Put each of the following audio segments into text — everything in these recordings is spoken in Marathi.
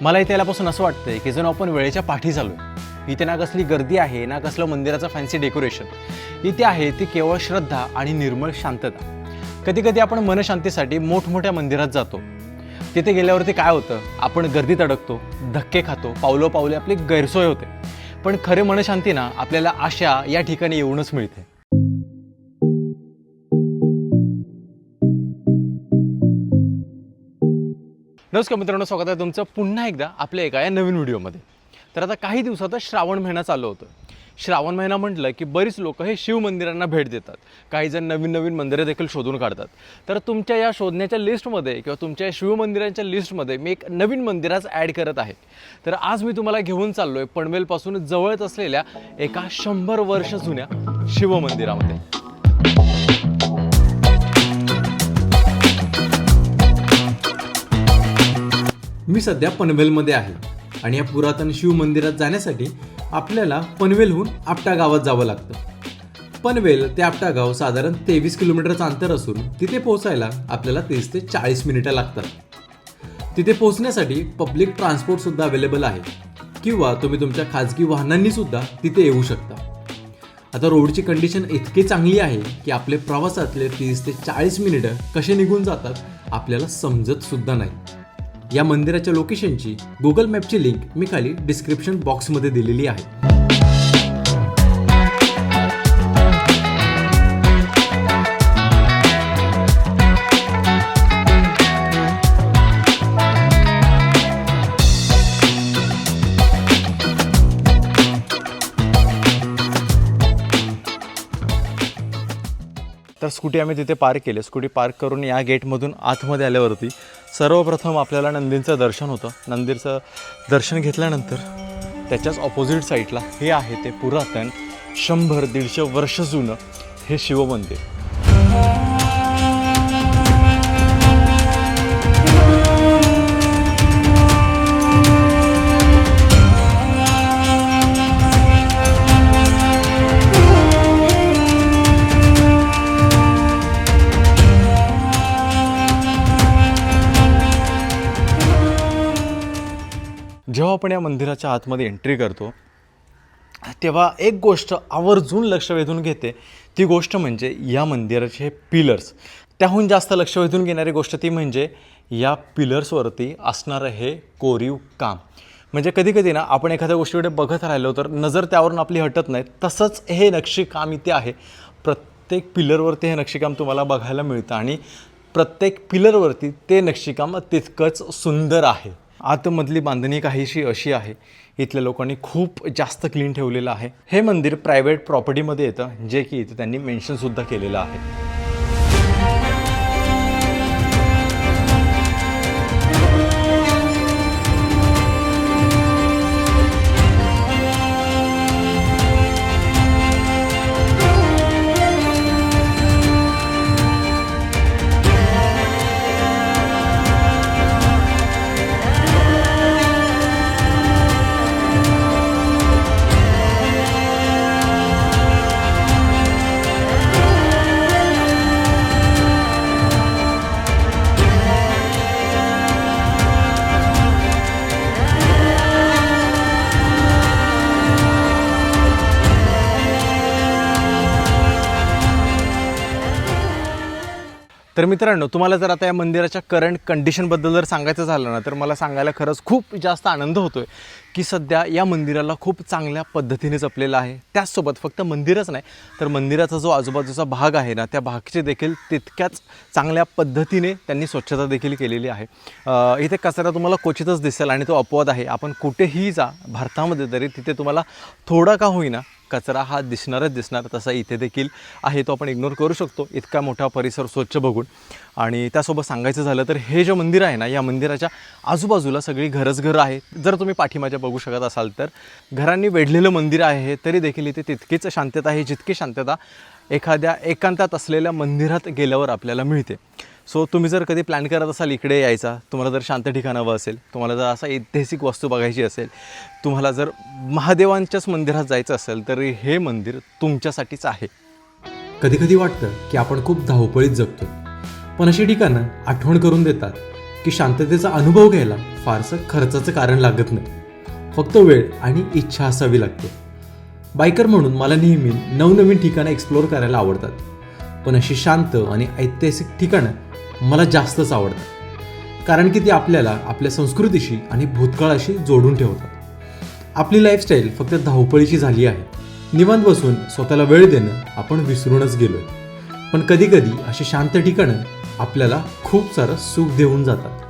मला इथे आल्यापासून असं वाटतंय की जणू आपण वेळेच्या पाठी चालू आहे इथे ना कसली गर्दी आहे ना कसलं मंदिराचं फॅन्सी डेकोरेशन इथे आहे ती केवळ श्रद्धा आणि निर्मळ शांतता. कधी कधी आपण मनशांतीसाठी मोठमोठ्या मंदिरात जातो. तिथे गेल्यावरती काय होतं? आपण गर्दीत अडकतो धक्के खातो पावलो पावले आपली गैरसोय होते. पण खरे मनशांती ना आपल्याला आशा या ठिकाणी येऊनच मिळते. नमस्कार मित्रांनो स्वागत आहे तुमचं पुन्हा एकदा आपल्या एका या नवीन व्हिडिओमध्ये. तर आता काही दिवसातच श्रावण महिना चालू होतं श्रावण महिना म्हटलं की बरीच लोक हे शिवमंदिरांना भेट देतात. काही जण नवीन नवीन मंदिरं देखील शोधून काढतात. तर तुमच्या या शोधण्याच्या लिस्टमध्ये किंवा तुमच्या शिवमंदिरांच्या लिस्टमध्ये मी एक नवीन मंदिराच ॲड करत आहे. तर आज मी तुम्हाला घेऊन चाललो आहे पनवेलपासून जवळच असलेल्या एका शंभर वर्ष जुन्या शिवमंदिरामध्ये मी सध्या पनवेलमध्ये आहे. आणि या पुरातन शिव मंदिरात जाण्यासाठी आपल्याला पनवेलहून आपटा गावात जावं लागतं. पनवेल ते आपटा गाव साधारण तेवीस किलोमीटरचं अंतर असून तिथे पोहोचायला आपल्याला तीस ते चाळीस मिनिटं लागतात. तिथे पोहोचण्यासाठी पब्लिक ट्रान्सपोर्टसुद्धा अवेलेबल आहे. किंवा तुम्ही तुमच्या खाजगी वाहनांनी सुद्धा तिथे येऊ शकता. आता रोडची कंडिशन इतकी चांगली आहे की आपले प्रवासातले तीस ते चाळीस मिनिटं कसे निघून जातात आपल्याला समजत सुद्धा नाही. या मंदिराच्या लोकेशनची गुगल मॅपची लिंक मी खाली डिस्क्रिप्शन बॉक्समध्ये दिलेली आहे. तर स्कूटी आम्ही तिथे पार्क केली. स्कूटी पार्क करून या गेटमधून आतमध्ये आल्यावरती सर्वप्रथम आपल्याला नंदींचं दर्शन होतं. नंदीचं दर्शन घेतल्यानंतर त्याच्याच ऑपोजिट साईडला हे आहे ते पुरातन शंभर दीडशे वर्ष जुनं हे शिवमंदिर. जेव्हा आपण या मंदिराच्या आतमध्ये एंट्री करतो तेव्हा एक गोष्ट आवर्जून लक्ष वेधून घेते. ती गोष्ट म्हणजे या मंदिराचे पिलर्स त्याहून जास्त लक्ष वेधून घेणारी गोष्ट ती म्हणजे या पिलर्सवरती असणारं हे कोरीव काम. म्हणजे कधी कधी ना आपण एखाद्या गोष्टीकडे बघत राहिलो तर नजर त्यावरून आपली हटत नाही. तसंच हे नक्षीकाम इथे आहे. प्रत्येक पिलरवरती हे नक्षीकाम तुम्हाला बघायला मिळतं आणि प्रत्येक पिलरवरती ते नक्षीकाम तितकंच सुंदर आहे. आतमधली बांधणी काहीशी अशी आहे इथल्या लोकांनी खूप जास्त क्लीन ठेवलेलं आहे. हे मंदिर प्रायव्हेट प्रॉपर्टीमध्ये येतं जे की इथे त्यांनी मेन्शनसुद्धा केलेलं आहे. तर मित्रांनो तुम्हाला जर आता या मंदिराच्या करंट कंडिशनबद्दल जर सांगायचं झालं ना तर मला सांगायला खरंच खूप जास्त आनंद होतो आहे की सध्या या मंदिराला खूप चांगल्या पद्धतीने जपलेलं आहे. त्याचसोबत फक्त मंदिरच नाही तर मंदिराचा जो आजूबाजूचा भाग आहे ना त्या भागचे देखील तितक्याच चांगल्या पद्धतीने त्यांनी स्वच्छता देखील केलेली आहे. इथे कचरा तुम्हाला क्वचितच दिसेल आणि तो अपवाद आहे. आपण कुठेही जा भारतामध्ये तरी तिथे तुम्हाला थोडा का होईना कचरा हा दिसणारच दिसणार तसा इथे देखील आहे तो आपण इग्नोर करू शकतो. इतका मोठा परिसर स्वच्छ बघून. आणि त्यासोबत सांगायचं झालं तर हे जे मंदिर आहे ना या मंदिराच्या आजूबाजूला सगळी घरच घरं आहेत. जर तुम्ही पाठीमागे बघू शकत असाल तर घरांनी वेढलेलं मंदिर आहे तरी देखील इथे तितकीच शांतता आहे जितकी शांतता एखाद्या एकांतात असलेल्या मंदिरात गेल्यावर आपल्याला मिळते. सो तुम्ही जर कधी प्लॅन करत असाल इकडे यायचा तुम्हाला जर शांत ठिकाण हवं असेल तुम्हाला जर असा ऐतिहासिक वस्तू बघायची असेल तुम्हाला जर महादेवांच्याच मंदिरात जायचं असेल तर हे मंदिर तुमच्यासाठीच आहे. कधी कधी वाटतं की आपण खूप धावपळीत जगतो पण अशी ठिकाणं आठवण करून देतात की शांततेचा अनुभव घ्यायला फारसं खर्चाचं कारण लागत नाही. फक्त वेळ आणि इच्छा असावी लागते. बायकर म्हणून मला नेहमी नवनवीन ठिकाणं एक्सप्लोअर करायला आवडतात पण अशी शांत आणि ऐतिहासिक ठिकाणं मला जास्तच आवडतात. कारण की ती आपल्याला आपल्या संस्कृतीशी आणि भूतकाळाशी जोडून ठेवतात. आपली लाईफस्टाईल फक्त धावपळीची झाली आहे. निवांत बसून स्वतःला वेळ देणं आपण विसरूनच गेलोय. पण कधीकधी अशी शांत ठिकाणं आपल्याला खूप सारं सुख देऊन जातात.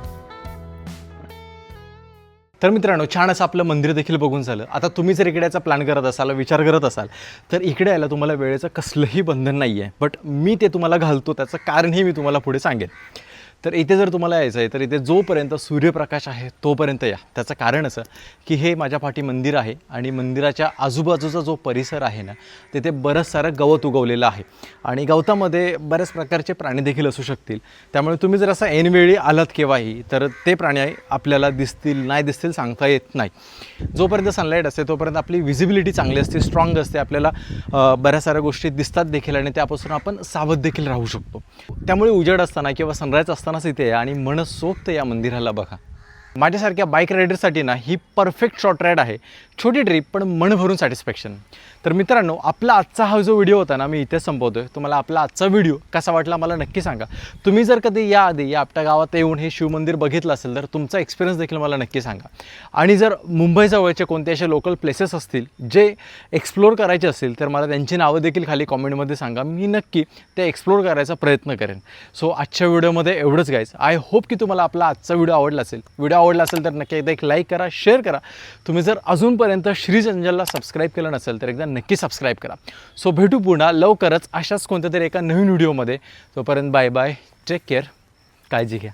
तर मित्रांनो छान असं आपलं मंदिर देखील बघून झालं. आता तुम्ही जर इकडे याचा प्लॅन करत असाल विचार करत असाल तर इकडे यायला तुम्हाला वेळेचं कसलंही बंधन नाही आहे बट मी ते तुम्हाला घालतो त्याचं कारणही मी तुम्हाला पुढे सांगेन. तर इथे जर तुम्हाला यायचं आहे तर इथे जोपर्यंत सूर्यप्रकाश आहे तोपर्यंत या. त्याचं कारण असं की हे माझ्या पाठी मंदिर आहे आणि मंदिराच्या आजूबाजूचा जो परिसर आहे ना तिथे बरंच सारं गवत उगवलेलं आहे. आणि गवतामध्ये बऱ्याच प्रकारचे प्राणी देखील असू शकतील. त्यामुळे तुम्ही जर असं ऐनवेळी आलात केव्हाही तर ते प्राणी आपल्याला दिसतील नाही दिसतील सांगता येत नाही. जोपर्यंत सनलाईट असते तोपर्यंत आपली विजिबिलिटी चांगली असते स्ट्रॉंग असते आपल्याला बऱ्याच साऱ्या गोष्टी दिसतात देखील आणि त्यापासून आपण सावध देखील राहू शकतो. त्यामुळे उजेड असताना किंवा सनराईज असतानाच इथे या आणि मनसोक्त या मंदिराला बघा. माझ्यासारख्या बाईक रायडरसाठी ना ही परफेक्ट शॉर्ट राईड आहे. छोटी ट्रिप पण मन भरून सॅटिस्फॅक्शन तर मित्रांनो आपला आजचा हा जो व्हिडिओ होता ना मी इथेच संपवतो आहे तुम्हाला आपला आजचा व्हिडिओ कसा वाटला मला नक्की सांगा. तुम्ही जर कधी या आधी या आपल्या गावात येऊन हे शिवमंदिर बघितलं असेल तर तुमचा एक्सपिरियन्स देखील मला नक्की सांगा. आणि जर मुंबईजवळचे कोणते असे लोकल प्लेसेस असतील जे एक्सप्लोअर करायचे असतील तर मला त्यांची नावं देखील खाली कॉमेंटमध्ये सांगा. मी नक्की ते एक्सप्लोअर करायचा प्रयत्न करेन. सो आजच्या व्हिडिओमध्ये एवढंच गायच आय होप की तुम्हाला आपला आजचा व्हिडिओ आवडला असेल. व्हिडिओ आवडला असेल तर नक्की एकदा एक लाईक करा शेअर करा. तुम्ही जर अजून अजूनपर्यंत श्री जंजलला सबस्क्राईब केलं नसेल तर एकदा नक्की सबस्क्राईब करा. सो भेटू पुन्हा लवकरच अशाच कोणत्या तरी एका नवीन व्हिडिओमध्ये. तोपर्यंत बाय बाय टेक केअर काळजी घ्या.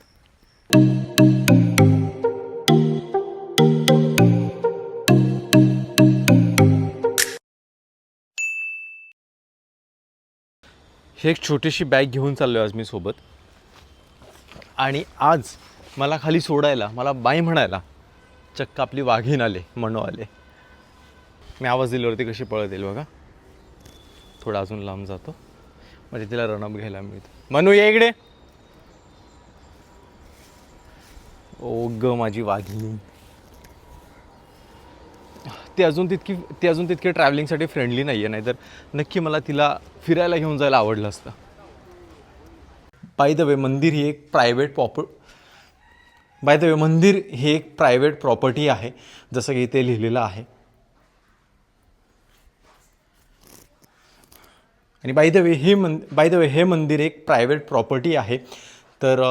ही एक छोटीशी बॅग घेऊन चाललो आहे आज मी सोबत. आणि आज मला खाली सोडायला मला बाई म्हणायला चक्क आपली वाघीण आले म्हणू आले मी आवाज दिल्यावरती कशी पळत येईल बघा. थोडा अजून लांब जातो. म्हणजे तिला रनअप घ्यायला मिळतं. मनू ये इकडे. ओ ग माझी वाघिणी. ती अजून तितकी ती अजून तितकी ट्रॅव्हलिंगसाठी फ्रेंडली नाही आहे नाहीतर नक्की मला तिला फिरायला घेऊन जायला आवडलं असतं. बाय द वे मंदिर ही एक private proper by the way मंदिर ही एक प्रायव्हेट प्रॉपर्टी आहे जसं की इथे लिहिलेलं आहे. आणि बाय द वे हे मन बाय द वे हे मंदिर एक प्रायव्हेट प्रॉपर्टी आहे. तर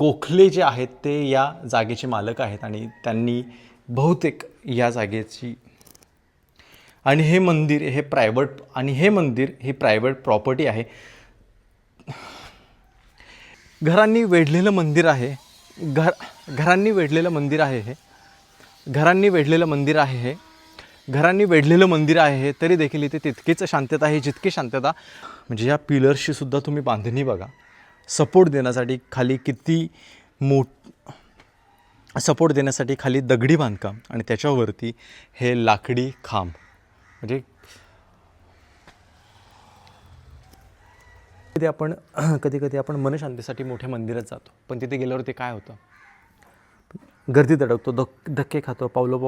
गोखले जे आहेत ते या जागेचे मालक आहेत आणि त्यांनी बहुतेक या जागेची आणि हे मंदिर हे प्रायव्हेट आणि हे मंदिर ही प्रायव्हेट प्रॉपर्टी आहे. घरांनी वेढलेलं मंदिर आहे. घर घरांनी वेढलेलं मंदिर आहे हे. घरांनी वेढलेलं मंदिर आहे हे. घरांनी वेढलेलं मंदिर आहे हे तरी देखील इथे तितकीच शांतता आहे जितकी शांतता. म्हणजे या पिलर्सची सुद्धा तुम्ही बांधणी बघा. सपोर्ट देण्यासाठी खाली किती मोठ सपोर्ट देण्यासाठी खाली दगडी बांधकाम आणि त्याच्यावरती हे लाकडी खांब. म्हणजे कधी आपण कधी कधी आपण मनशांतीसाठी मोठ्या मंदिरात जातो. पण तिथे गेल्यावर ते काय होतं? गर्दीत अडकतो धक धक्के खातो पावलो